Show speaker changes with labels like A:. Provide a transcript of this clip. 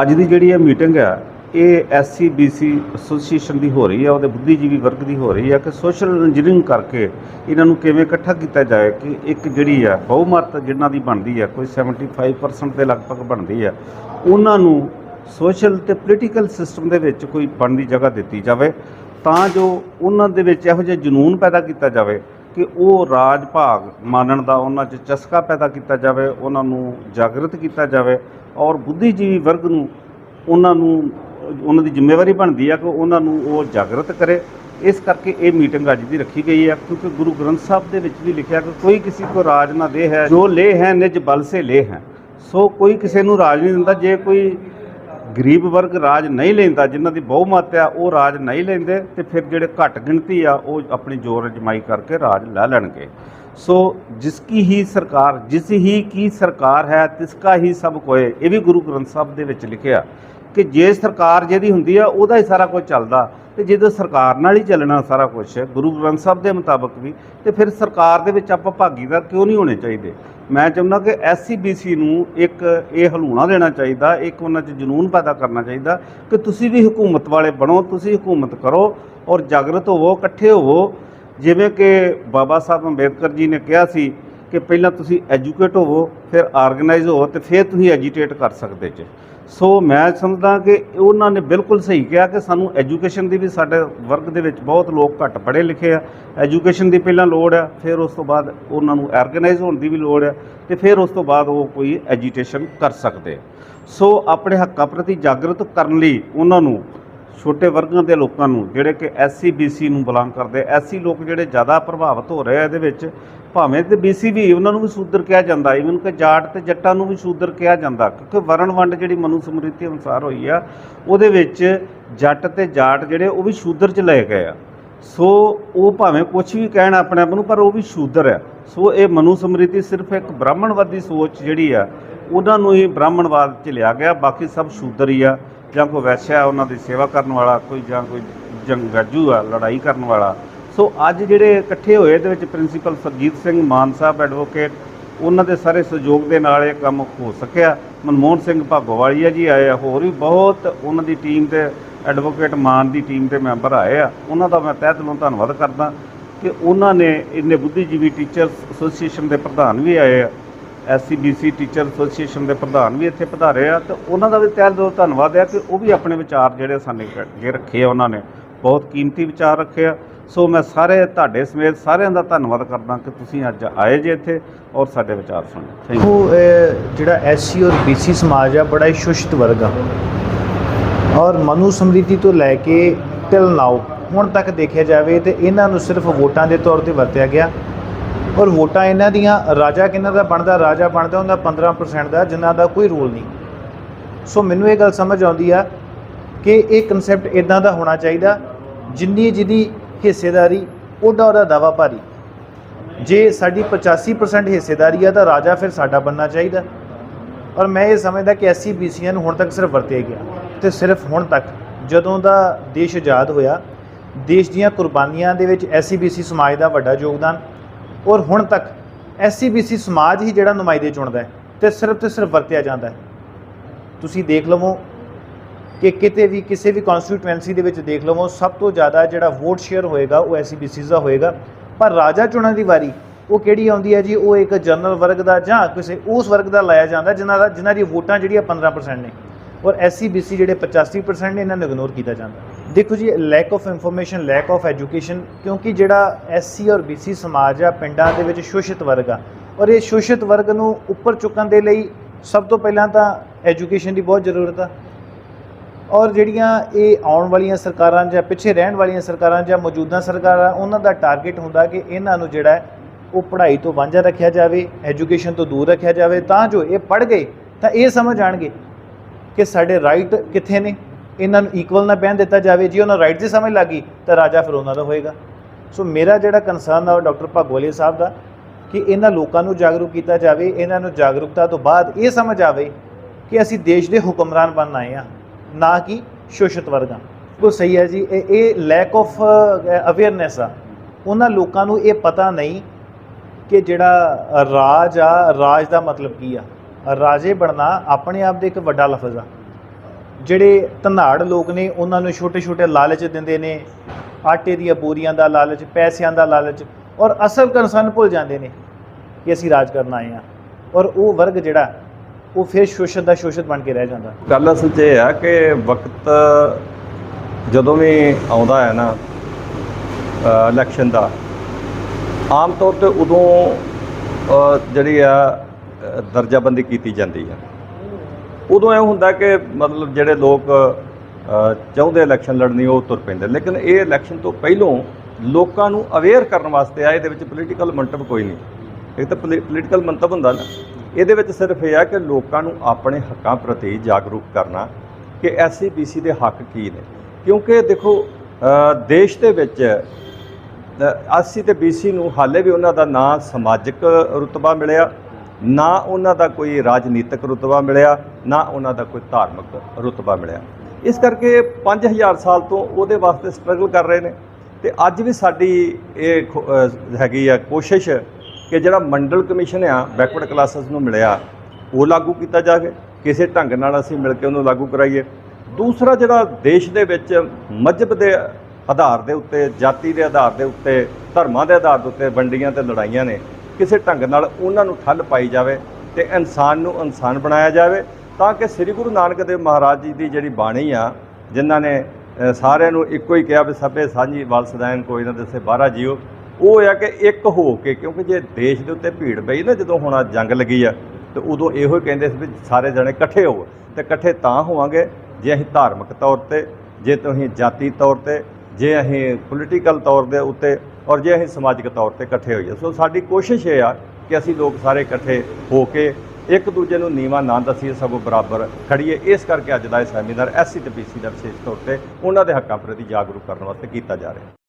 A: ਅੱਜ ਦੀ ਜਿਹੜੀ ਇਹ ਮੀਟਿੰਗ ਹੈ ਇਹ ਐਸਸੀ ਬੀਸੀ ਐਸੋਸੀਏਸ਼ਨ ਦੀ ਹੋ ਰਹੀ ਹੈ ਉਹਦੇ ਬੁੱਧੀਜੀਵੀ ਵਰਗ ਦੀ ਹੋ ਰਹੀ ਹੈ ਕਿ ਸੋਸ਼ਲ ਇੰਜੀਨੀਅਰਿੰਗ ਕਰਕੇ ਇਹਨਾਂ ਨੂੰ ਕਿਵੇਂ ਇਕੱਠਾ ਕੀਤਾ ਜਾਏ ਕਿ ਇੱਕ ਜਿਹੜੀ ਆ ਬਹੁਮਤ ਜਿਨ੍ਹਾਂ ਦੀ ਬਣਦੀ ਹੈ ਕੋਈ 75% ਦੇ ਲਗਭਗ ਬਣਦੀ ਹੈ ਉਹਨਾਂ ਨੂੰ ਸੋਸ਼ਲ ਤੇ ਪੋਲੀਟੀਕਲ ਸਿਸਟਮ ਦੇ ਵਿੱਚ ਕੋਈ ਬਣਦੀ ਜਗ੍ਹਾ ਦਿੱਤੀ ਜਾਵੇ, ਤਾਂ ਜੋ ਉਹਨਾਂ ਦੇ ਵਿੱਚ ਇਹੋ ਜਿਹਾ ਜਨੂਨ ਪੈਦਾ ਕੀਤਾ ਜਾਵੇ ਕਿ ਉਹ ਰਾਜ ਭਾਗ ਮਾਨਣ ਦਾ ਉਹਨਾਂ 'ਚ ਚਸਕਾ ਪੈਦਾ ਕੀਤਾ ਜਾਵੇ, ਉਹਨਾਂ ਨੂੰ ਜਾਗਰਤ ਕੀਤਾ ਜਾਵੇ ਔਰ ਬੁੱਧੀਜੀਵੀ ਵਰਗ ਨੂੰ ਉਹਨਾਂ ਨੂੰ, ਉਹਨਾਂ ਦੀ ਜ਼ਿੰਮੇਵਾਰੀ ਬਣਦੀ ਆ ਕਿ ਉਹਨਾਂ ਨੂੰ ਉਹ ਜਾਗਰਤ ਕਰੇ। ਇਸ ਕਰਕੇ ਇਹ ਮੀਟਿੰਗ ਅੱਜ ਦੀ ਰੱਖੀ ਗਈ ਹੈ ਕਿਉਂਕਿ ਗੁਰੂ ਗ੍ਰੰਥ ਸਾਹਿਬ ਦੇ ਵਿੱਚ ਵੀ ਲਿਖਿਆ ਕਿ ਕੋਈ ਕਿਸੇ ਕੋ ਰਾਜ ਨਾ ਦੇ ਹੈ, ਜੋ ਲੈ ਹੈ ਨਿਜ ਬਲ ਸੇ ਲੈ ਹੈ। ਸੋ ਕੋਈ ਕਿਸੇ ਨੂੰ ਰਾਜ ਨਹੀਂ ਦਿੰਦਾ, ਜੇ ਕੋਈ ਗਰੀਬ ਵਰਗ ਰਾਜ ਨਹੀਂ ਲੈਂਦਾ, ਜਿਨ੍ਹਾਂ ਦੀ ਬਹੁਮਤ ਆ ਉਹ ਰਾਜ ਨਹੀਂ ਲੈਂਦੇ ਤੇ ਫਿਰ ਜਿਹੜੇ ਘੱਟ ਗਿਣਤੀ ਆ, ਉਹ ਆਪਣੀ ਜ਼ੋਰ ਅਜਮਾਈ ਕਰਕੇ ਰਾਜ ਲੈ ਲੈਣਗੇ। ਸੋ ਜਿਸ ਕੀ ਹੀ ਸਰਕਾਰ, ਜਿਸ ਹੀ ਕੀ ਸਰਕਾਰ ਹੈ ਤਿਸ ਕਾ ਹੀ ਸਭ ਕੋਏ, ਇਹ ਵੀ ਗੁਰੂ ਗ੍ਰੰਥ ਸਾਹਿਬ ਦੇ ਵਿੱਚ ਲਿਖਿਆ ਕਿ ਜੇ ਸਰਕਾਰ ਜਿਹਦੀ ਹੁੰਦੀ ਆ, ਉਹਦਾ ਹੀ ਸਾਰਾ ਕੁਝ ਚੱਲਦਾ ਤੇ ਜਦੋਂ ਸਰਕਾਰ ਨਾਲ ਹੀ ਚੱਲਣਾ ਸਾਰਾ ਕੁਝ ਗੁਰੂ ਗ੍ਰੰਥ ਸਾਹਿਬ ਦੇ ਮੁਤਾਬਕ ਵੀ, ਤੇ ਫਿਰ ਸਰਕਾਰ ਦੇ ਵਿੱਚ ਆਪਾਂ ਭਾਗੀਦਾਰ ਕਿਉਂ ਨਹੀਂ ਹੋਣੇ ਚਾਹੀਦੇ? ਮੈਂ ਚਾਹੁੰਦਾ ਕਿ ਐਸਸੀਬੀਸੀ ਨੂੰ ਇੱਕ ਇਹ ਹਲੂਣਾ ਦੇਣਾ ਚਾਹੀਦਾ, ਇੱਕ ਉਹਨਾਂ 'ਚ ਜਨੂਨ ਪੈਦਾ ਕਰਨਾ ਚਾਹੀਦਾ ਕਿ ਤੁਸੀਂ ਵੀ ਹਕੂਮਤ ਵਾਲੇ ਬਣੋ, ਤੁਸੀਂ ਹਕੂਮਤ ਕਰੋ ਔਰ ਜਾਗਰਤ ਹੋਵੋ, ਇਕੱਠੇ ਹੋਵੋ। ਜਿਵੇਂ ਕਿ ਬਾਬਾ ਸਾਹਿਬ ਅੰਬੇਦਕਰ ਜੀ ਨੇ ਕਿਹਾ ਸੀ ਕਿ ਪਹਿਲਾਂ ਤੁਸੀਂ ਐਜੂਕੇਟ ਹੋਵੋ, ਫਿਰ ਆਰਗੇਨਾਈਜ਼ ਹੋਵੋ ਤੇ ਫਿਰ ਤੁਸੀਂ ਐਜੀਟੇਟ ਕਰ ਸਕਦੇ ਜੇ। ਸੋ ਮੈਂ ਸਮਝਦਾ ਕਿ ਉਹਨਾਂ ਨੇ ਬਿਲਕੁਲ ਸਹੀ ਕਿਹਾ ਕਿ ਸਾਨੂੰ ਐਜੂਕੇਸ਼ਨ ਦੀ ਵੀ ਸਾਡੇ ਵਰਗ ਦੇ ਵਿੱਚ ਬਹੁਤ ਲੋਕ ਘੱਟ ਪੜ੍ਹੇ ਲਿਖੇ ਆ। ਐਜੂਕੇਸ਼ਨ ਦੀ ਪਹਿਲਾਂ ਲੋੜ ਆ, ਫਿਰ ਉਸ ਤੋਂ ਬਾਅਦ ਉਹਨਾਂ ਨੂੰ ਆਰਗੇਨਾਈਜ਼ ਹੋਣ ਦੀ ਵੀ ਲੋੜ ਆ ਤੇ ਫਿਰ ਉਸ ਤੋਂ ਬਾਅਦ ਉਹ ਕੋਈ ਐਜੀਟੇਸ਼ਨ ਕਰ ਸਕਦੇ ਸੋ ਆਪਣੇ ਹੱਕਾਂ ਪ੍ਰਤੀ ਜਾਗਰਤ ਕਰਨ ਲਈ ਉਹਨਾਂ ਨੂੰ ਛੋਟੇ ਵਰਗਾਂ ਦੇ ਲੋਕਾਂ ਨੂੰ, ਜਿਹੜੇ ਕਿ ਐਸਸੀ ਬੀਸੀ ਨੂੰ ਬਿਲੋਂਗ ਕਰਦੇ ਐਸਸੀ ਲੋਕ ਜਿਹੜੇ ਜ਼ਿਆਦਾ ਪ੍ਰਭਾਵਿਤ ਹੋ ਰਹੇ ਆ ਇਹਦੇ ਵਿੱਚ, ਭਾਵੇਂ ਤੇ ਬੀਸੀ ਵੀ ਉਹਨਾਂ ਨੂੰ ਵੀ ਸ਼ੂਦਰ ਕਿਹਾ ਜਾਂਦਾ ਇਵਨ ਕਿ ਜਾਟ ਤੇ ਜੱਟਾਂ ਨੂੰ ਵੀ ਸ਼ੂਦਰ ਕਿਹਾ ਜਾਂਦਾ, ਕਿਉਂਕਿ ਵਰਣ ਵੰਡ ਜਿਹੜੀ ਮਨੂ ਸਮ੍ਰਿਤੀ ਅਨੁਸਾਰ ਹੋਈ ਆ, ਉਹਦੇ ਵਿੱਚ ਜੱਟ ਤੇ ਜਾਟ ਜਿਹੜੇ ਉਹ ਵੀ ਸ਼ੂਦਰ ਚ ਲਏ ਗਏ ਆ। ਸੋ ਉਹ ਭਾਵੇਂ ਕੁਝ ਵੀ ਕਹਿਣ ਆਪਣੇ ਆਪ ਨੂੰ, ਪਰ ਉਹ ਵੀ ਸ਼ੂਦਰ ਆ। ਸੋ ਇਹ ਮਨੂ ਸਮ੍ਰਿਤੀ ਸਿਰਫ ਇੱਕ ਬ੍ਰਾਹਮਣਵਾਦੀ ਸੋਚ ਜਿਹੜੀ ਆ, ਉਹਨਾਂ ਨੂੰ ਹੀ ਬ੍ਰਾਹਮਣਵਾਦ ਚ ਲਿਆ ਗਿਆ, ਬਾਕੀ ਸਭ ਸ਼ੂਦਰ ਹੀ ਆ। ਜਾਂ ਕੋਈ ਵੈਸ਼ਿਆ ਉਹਨਾਂ ਦੀ ਸੇਵਾ ਕਰਨ ਵਾਲਾ, ਕੋਈ ਜਾਂ ਕੋਈ ਜੰਗਾਜੂ ਆ, ਲੜਾਈ ਕਰਨ ਵਾਲਾ। ਸੋ ਅੱਜ ਜਿਹੜੇ ਇਕੱਠੇ ਹੋਏ ਇਹਦੇ ਵਿੱਚ ਪ੍ਰਿੰਸੀਪਲ ਸਰਜੀਤ ਸਿੰਘ ਮਾਨ ਸਾਹਿਬ ਐਡਵੋਕੇਟ ਉਹਨਾਂ ਦੇ ਸਾਰੇ ਸਹਿਯੋਗ ਦੇ ਨਾਲ ਇਹ ਕੰਮ ਹੋ ਸਕਿਆ। ਮਨਮੋਹਨ ਸਿੰਘ ਭਾਗੋਵਾਲੀਆ ਜੀ ਆਏ ਆ, ਹੋਰ ਵੀ ਬਹੁਤ ਉਹਨਾਂ ਦੀ ਟੀਮ ਤੇ ਐਡਵੋਕੇਟ ਮਾਨ ਦੀ ਟੀਮ ਦੇ ਮੈਂਬਰ ਆਏ ਆ। ਉਹਨਾਂ ਦਾ ਮੈਂ ਤਹਿ ਦਿਲੋਂ ਧੰਨਵਾਦ ਕਰਦਾ ਕਿ ਉਹਨਾਂ ਨੇ ਇੰਨੇ ਬੁੱਧੀਜੀਵੀ ਟੀਚਰਸ ਐਸੋਸੀਏਸ਼ਨ ਦੇ ਪ੍ਰਧਾਨ ਵੀ ਆਏ ਆ। ਐਸਸੀਬੀਸੀ ਟੀਚਰ ਐਸੋਸੀਏਸ਼ਨ ਦੇ ਪ੍ਰਧਾਨ ਵੀ ਇੱਥੇ ਪਧਾਰੇ ਆ ਤੇ ਉਹਨਾਂ ਦਾ ਵੀ ਤਹਿ ਦਿਲੋਂ ਧੰਨਵਾਦ ਹੈ ਕਿ ਉਹ ਵੀ ਆਪਣੇ ਵਿਚਾਰ ਜਿਹੜੇ ਸਾਡੇ ਅੱਗੇ ਰੱਖੇ ਆ ਉਹਨਾਂ ਨੇ। ਬਹੁਤ ਕੀਮਤੀ ਵਿਚਾਰ ਰੱਖੇ ਆ। ਸੋ ਮੈਂ ਸਾਰੇ ਤੁਹਾਡੇ ਸਮੇਤ ਸਾਰਿਆਂ ਦਾ ਧੰਨਵਾਦ ਕਰਦਾ ਕਿ ਤੁਸੀਂ ਅੱਜ ਆਏ ਜੇ ਇੱਥੇ ਔਰ ਸਾਡੇ ਵਿਚਾਰ ਸੁਣੇ। ਥੈਂਕ ਯੂ
B: ਉਹ ਅਹ, ਜਿਹੜਾ ਐਸਸੀ ਔਰ ਬੀਸੀ ਸਮਾਜ ਆ ਬੜਾ ਹੀ ਸ਼ੁਸ਼ਤ ਵਰਗ ਆ। ਔਰ ਮਨੂ ਸਮ੍ਰਿਤੀ ਤੋਂ ਲੈ ਕੇ ਟਿਲ ਨਾਓ ਹੁਣ ਤੱਕ ਦੇਖਿਆ ਜਾਵੇ ਤੇ ਇਹਨਾਂ ਨੂੰ ਸਿਰਫ ਵੋਟਾਂ ਦੇ ਤੌਰ ਤੇ ਵਰਤਿਆ ਗਿਆ। ਔਰ ਵੋਟਾਂ ਇਹਨਾਂ ਦੀਆਂ, ਰਾਜਾ ਕਿਹਨਾਂ ਦਾ ਬਣਦਾ? ਰਾਜਾ ਬਣਦਾ ਉਹਦਾ 15% ਦਾ, ਜਿਨ੍ਹਾਂ ਦਾ ਕੋਈ ਰੋਲ ਨਹੀਂ। ਸੋ ਮੈਨੂੰ ਇਹ ਗੱਲ ਸਮਝ ਆਉਂਦੀ ਆ ਕਿ ਇਹ ਕਨਸੈਪਟ ਇਦਾਂ ਦਾ ਹੋਣਾ ਚਾਹੀਦਾ, ਜਿੰਨੀ ਜਿਹਦੀ ਹਿੱਸੇਦਾਰੀ, ਉਹਦਾ ਉਹਦਾ ਦਾਵਾ ਭਾਰੀ। ਜੇ ਸਾਡੀ 85% ਹਿੱਸੇਦਾਰੀ ਆ, ਤਾਂ ਰਾਜਾ ਫਿਰ ਸਾਡਾ ਬਣਨਾ ਚਾਹੀਦਾ। ਔਰ ਮੈਂ ਇਹ ਸਮਝਦਾ ਕਿ ਐਸਸੀ ਬੀਸੀਆਂ ਨੂੰ ਹੁਣ ਤੱਕ ਸਿਰਫ ਵਰਤਿਆ ਗਿਆ, ਤੇ ਸਿਰਫ ਹੁਣ ਤੱਕ ਜਦੋਂ ਦਾ ਦੇਸ਼ ਆਜ਼ਾਦ ਹੋਇਆ, ਦੇਸ਼ ਦੀਆਂ ਕੁਰਬਾਨੀਆਂ ਦੇ ਵਿੱਚ ਐਸਸੀ ਬੀਸੀ ਸਮਾਜ ਦਾ ਵੱਡਾ ਯੋਗਦਾਨ ਔਰ ਹੁਣ ਤੱਕ ਐਸਸੀ ਬੀਸੀ ਸਮਾਜ ਹੀ ਜਿਹੜਾ ਨੁਮਾਇੰਦੇ ਚੁਣਦਾ ਹੈ ਤੇ ਸਿਰਫ ਤੇ ਸਿਰਫ ਵਰਤਿਆ ਜਾਂਦਾ ਹੈ। ਤੁਸੀਂ ਦੇਖ ਲਵੋ ਕਿ ਕਿਤੇ ਵੀ, ਕਿਸੇ ਵੀ ਕਨਸਟੀਟੂਐਂਸੀ ਦੇ ਵਿੱਚ ਦੇਖ ਲਵੋ, ਸਭ ਤੋਂ ਜ਼ਿਆਦਾ ਜਿਹੜਾ ਵੋਟ ਸ਼ੇਅਰ ਹੋਏਗਾ ਉਹ ਐਸਸੀਬੀਸੀਜ਼ ਦਾ ਹੋਏਗਾ। ਪਰ ਰਾਜਾ ਚੁਣਨ ਦੀ ਵਾਰੀ ਉਹ ਕਿਹੜੀ ਆਉਂਦੀ ਹੈ ਜੀ? ਉਹ ਇੱਕ ਜਨਰਲ ਵਰਗ ਦਾ ਜਾਂ ਕਿਸੇ ਉਸ ਵਰਗ ਦਾ ਲਾਇਆ ਜਾਂਦਾ ਜਿਨ੍ਹਾਂ ਦਾ ਜਿਨ੍ਹਾਂ ਦੀ ਵੋਟਾਂ ਜਿਹੜੀਆਂ 15% ਨੇ। ਔਰ ਐਸਸੀਬੀਸੀ ਜਿਹੜੇ 85% ਨੇ, ਇਹਨਾਂ ਨੂੰ ਇਗਨੋਰ ਕੀਤਾ ਜਾਂਦਾ। ਦੇਖੋ ਜੀ lack of information lack of education ਕਿਉਂਕਿ ਜਿਹੜਾ ਐਸਸੀ ਔਰ ਬੀਸੀ ਸਮਾਜ ਆ, ਪਿੰਡਾਂ ਦੇ ਵਿੱਚ ਸ਼ੋਸ਼ਿਤ ਵਰਗ ਆ। ਔਰ ਇਹ ਸ਼ੋਸ਼ਿਤ ਵਰਗ ਨੂੰ ਉੱਪਰ ਚੁੱਕਣ ਦੇ ਲਈ ਸਭ ਤੋਂ ਪਹਿਲਾਂ ਤਾਂ ਐਜੂਕੇਸ਼ਨ ਦੀ ਬਹੁਤ ਜ਼ਰੂਰਤ ਆ। ਔਰ ਜਿਹੜੀਆਂ ਇਹ ਆਉਣ ਵਾਲੀਆਂ ਸਰਕਾਰਾਂ ਜਾਂ ਪਿੱਛੇ ਰਹਿਣ ਵਾਲੀਆਂ ਸਰਕਾਰਾਂ ਜਾਂ ਮੌਜੂਦਾ ਸਰਕਾਰਾਂ, ਉਹਨਾਂ ਦਾ ਟਾਰਗੇਟ ਹੁੰਦਾ ਕਿ ਇਹਨਾਂ ਨੂੰ ਜਿਹੜਾ ਉਹ ਪੜ੍ਹਾਈ ਤੋਂ ਵਾਂਝਾ ਰੱਖਿਆ ਜਾਵੇ ਐਜੂਕੇਸ਼ਨ ਤੋਂ ਦੂਰ ਰੱਖਿਆ ਜਾਵੇ। ਤਾਂ ਜੋ ਇਹ ਪੜ੍ਹ ਗਏ, ਤਾਂ ਇਹ ਸਮਝ ਆਣਗੇ ਕਿ ਸਾਡੇ ਰਾਈਟ ਕਿੱਥੇ ਨੇ। ਇਹਨਾਂ ਨੂੰ ਇਕੁਅਲ ਨਾ ਬਹਿਣ ਦਿੱਤਾ ਜਾਵੇ, ਜੇ ਉਹਨਾਂ ਰਾਈਟ ਦੀ ਸਮਝ ਲੱਗੀ ਤਾਂ ਰਾਜਾ ਫਿਰ ਉਹਨਾਂ ਦਾ ਹੋਏਗਾ। ਸੋ ਮੇਰਾ ਜਿਹੜਾ ਕੰਸਰਨ ਆ ਉਹ ਡਾਕਟਰ ਭਾਗੋਵਾਲੀਆ ਸਾਹਿਬ ਦਾ, ਕਿ ਇਹਨਾਂ ਲੋਕਾਂ ਨੂੰ ਜਾਗਰੂਕ ਕੀਤਾ ਜਾਵੇ, ਇਹਨਾਂ ਨੂੰ ਜਾਗਰੂਕਤਾ ਤੋਂ ਬਾਅਦ ਇਹ ਸਮਝ ਆਵੇ ਕਿ ਅਸੀਂ ਦੇਸ਼ ਦੇ ਹੁਕਮਰਾਨ ਬਣਨ ਆਏ ਆ ਨਾ ਕਿ ਸ਼ੋਸ਼ਿਤ ਵਰਗਾਂ। ਬਿਲਕੁਲ ਸਹੀ ਹੈ ਜੀ, ਇਹ ਇਹ ਲੈਕ ਆਫ ਅਵੇਅਰਨੈਸ ਆ। ਉਹਨਾਂ ਲੋਕਾਂ ਨੂੰ ਇਹ ਪਤਾ ਨਹੀਂ ਕਿ ਜਿਹੜਾ ਰਾਜ ਆ, ਰਾਜ ਦਾ ਮਤਲਬ ਕੀ ਆ। ਰਾਜੇ ਬਣਨਾ ਆਪਣੇ ਆਪ ਦੇ ਇੱਕ ਵੱਡਾ ਲਫ਼ਜ਼ ਆ। ਜਿਹੜੇ ਧਨਾੜ ਲੋਕ ਨੇ, ਉਹਨਾਂ ਨੂੰ ਛੋਟੇ ਛੋਟੇ ਲਾਲਚ ਦਿੰਦੇ ਨੇ। ਆਟੇ ਦੀਆਂ ਬੋਰੀਆਂ ਦਾ ਲਾਲਚ, ਪੈਸਿਆਂ ਦਾ ਲਾਲਚ ਔਰ ਅਸਲ ਕਨਸਰਨ ਭੁੱਲ ਜਾਂਦੇ ਨੇ ਕਿ ਅਸੀਂ ਰਾਜ ਕਰਨ ਆਏ ਹਾਂ। ਔਰ ਉਹ ਵਰਗ ਜਿਹੜਾ, ਉਹ ਫਿਰ ਸ਼ੋਸ਼ਤ ਦਾ ਸ਼ੋਸ਼ਤ ਬਣ ਕੇ ਰਹਿ ਜਾਂਦਾ।
C: ਗੱਲ ਅਸਲ 'ਚ ਇਹ ਆ ਕਿ ਵਕਤ ਜਦੋਂ ਵੀ ਆਉਂਦਾ ਹੈ ਨਾ ਇਲੈਕਸ਼ਨ ਦਾ, ਆਮ ਤੌਰ ਤੇ ਉਦੋਂ ਜਿਹੜੀ ਆ ਦਰਜਾਬੰਦੀ ਕੀਤੀ ਜਾਂਦੀ ਹੈ। ਉਦੋਂ ਇਹ ਹੁੰਦਾ ਕਿ ਮਤਲਬ ਜਿਹੜੇ ਲੋਕ ਚਾਹੁੰਦੇ ਇਲੈਕਸ਼ਨ ਲੜਨੀ ਉਹ ਤੁਰ ਪੈਂਦੇ। ਲੇਕਿਨ ਇਹ ਇਲੈਕਸ਼ਨ ਤੋਂ ਪਹਿਲੋਂ ਲੋਕਾਂ ਨੂੰ ਅਵੇਅਰ ਕਰਨ ਵਾਸਤੇ ਆ ਇਹਦੇ ਵਿੱਚ ਪੋਲੀਟੀਕਲ ਮੰਤਵ ਕੋਈ ਨਹੀਂ। ਇੱਕ ਤਾਂ ਪੋਲੀਟੀਕਲ ਮੰਤਵ ਹੁੰਦਾ ਨਾ। ਇਹਦੇ ਵਿੱਚ ਸਿਰਫ ਇਹ ਆ ਕਿ ਲੋਕਾਂ ਨੂੰ ਆਪਣੇ ਹੱਕਾਂ ਪ੍ਰਤੀ ਜਾਗਰੂਕ ਕਰਨਾ ਕਿ ਐਸਸੀ ਬੀਸੀ ਦੇ ਹੱਕ ਕੀ ਨੇ। ਕਿਉਂਕਿ ਦੇਖੋ ਦੇਸ਼ ਦੇ ਵਿੱਚ ਐਸਸੀ ਤੇ ਬੀਸੀ ਨੂੰ ਹਾਲੇ ਵੀ ਉਹਨਾਂ ਦਾ ਨਾਂ ਸਮਾਜਿਕ ਰੁਤਬਾ ਮਿਲਿਆ। ਨਾ ਉਹਨਾਂ ਦਾ ਕੋਈ ਰਾਜਨੀਤਿਕ ਰੁਤਬਾ ਮਿਲਿਆ, ਨਾ ਉਹਨਾਂ ਦਾ ਕੋਈ ਧਾਰਮਿਕ ਰੁਤਬਾ ਮਿਲਿਆ। ਇਸ ਕਰਕੇ 5000 ਸਾਲ ਤੋਂ ਉਹਦੇ ਵਾਸਤੇ ਸਟਰਗਲ ਕਰ ਰਹੇ ਨੇ। ਤੇ ਅੱਜ ਵੀ ਸਾਡੀ ਇਹ ਖੋ- ਹੈਗੀ ਆ ਕੋਸ਼ਿਸ਼ ਕਿ ਜਿਹੜਾ ਮੰਡਲ ਕਮਿਸ਼ਨ ਆ ਬੈਕਵਰਡ ਕਲਾਸਿਸ ਨੂੰ ਮਿਲਿਆ, ਉਹ ਲਾਗੂ ਕੀਤਾ ਜਾਵੇ। ਕਿਸੇ ਢੰਗ ਨਾਲ ਅਸੀਂ ਮਿਲ ਕੇ ਉਹਨੂੰ ਲਾਗੂ ਕਰਾਈਏ। ਦੂਸਰਾ ਜਿਹੜਾ ਦੇਸ਼ ਦੇ ਵਿੱਚ ਮਜ਼ਹਬ ਦੇ ਆਧਾਰ ਦੇ ਉੱਤੇ, ਜਾਤੀ ਦੇ ਆਧਾਰ ਦੇ ਉੱਤੇ, ਧਰਮਾਂ ਦੇ ਆਧਾਰ ਦੇ ਉੱਤੇ ਵੰਡੀਆਂ ਤੇ ਲੜਾਈਆਂ ਨੇ ਕਿਸੇ ਢੰਗ ਨਾਲ ਉਹਨਾਂ ਨੂੰ ਠੱਲ ਪਾਈ ਜਾਵੇ ਤੇ ਇਨਸਾਨ ਨੂੰ ਇਨਸਾਨ ਬਣਾਇਆ ਜਾਵੇ, ਤਾਂ ਕਿ ਸ੍ਰੀ ਗੁਰੂ ਨਾਨਕ ਦੇਵ ਮਹਾਰਾਜ ਜੀ ਦੀ ਜਿਹੜੀ ਬਾਣੀ ਆ, ਜਿਨ੍ਹਾਂ ਨੇ ਸਾਰਿਆਂ ਨੂੰ ਇੱਕੋ ਹੀ ਕਿਹਾ ਵੀ ਸਭੇ ਸਾਂਝੀ ਵਲ ਸਦਾਇਨ ਕੋਈ ਨਾ ਦਿਸੇ ਬਾਹਰਾ ਜੀਓ, ਉਹ ਆ ਕਿ ਇੱਕ ਹੋ ਕੇ, ਕਿਉਂਕਿ ਜੇ ਦੇਸ਼ ਦੇ ਉੱਤੇ ਭੀੜ ਪਈ ਨਾ ਜਦੋਂ ਹੁਣ ਜੰਗ ਲੱਗੀ ਆ, ਤੇ ਉਦੋਂ ਇਹੋ ਹੀ ਕਹਿੰਦੇ ਸੀ ਵੀ ਸਾਰੇ ਜਣੇ ਇਕੱਠੇ ਹੋਵੋ, ਤੇ ਇਕੱਠੇ ਤਾਂ ਹੋਵਾਂਗੇ ਜੇ ਅਸੀਂ ਧਾਰਮਿਕ ਤੌਰ ਤੇ, ਜੇ ਤੁਸੀਂ ਜਾਤੀ ਤੌਰ ਤੇ, ਜੇ ਅਸੀਂ ਪੋਲੀਟੀਕਲ ਤੌਰ ਦੇ ਉੱਤੇ ਔਰ ਜੇ ਅਸੀਂ ਸਮਾਜਿਕ ਤੌਰ ਤੇ ਇਕੱਠੇ ਹੋਈਏ, ਸੋ ਸਾਡੀ ਕੋਸ਼ਿਸ਼ ਇਹ ਆ ਕਿ ਅਸੀਂ ਲੋਕ ਸਾਰੇ ਇਕੱਠੇ ਹੋ ਕੇ ਇੱਕ ਦੂਜੇ ਨੂੰ ਨੀਵਾਂ ਨਾ ਦਸੀਏ, ਸਗੋਂ ਬਰਾਬਰ ਖੜੀਏ ਇਸ ਕਰਕੇ ਅੱਜ ਦਾ ਇਹ ਸੈਮੀਨਾਰ ਐਸਸੀ ਤੇ ਬੀਸੀ ਦਾ ਵਿਸ਼ੇਸ਼ ਤੌਰ ਤੇ ਉਹਨਾਂ ਦੇ ਹੱਕਾਂ ਪ੍ਰਤੀ ਜਾਗਰੂਕ ਕਰਨ ਵਾਸਤੇ ਕੀਤਾ ਜਾ ਰਿਹਾ।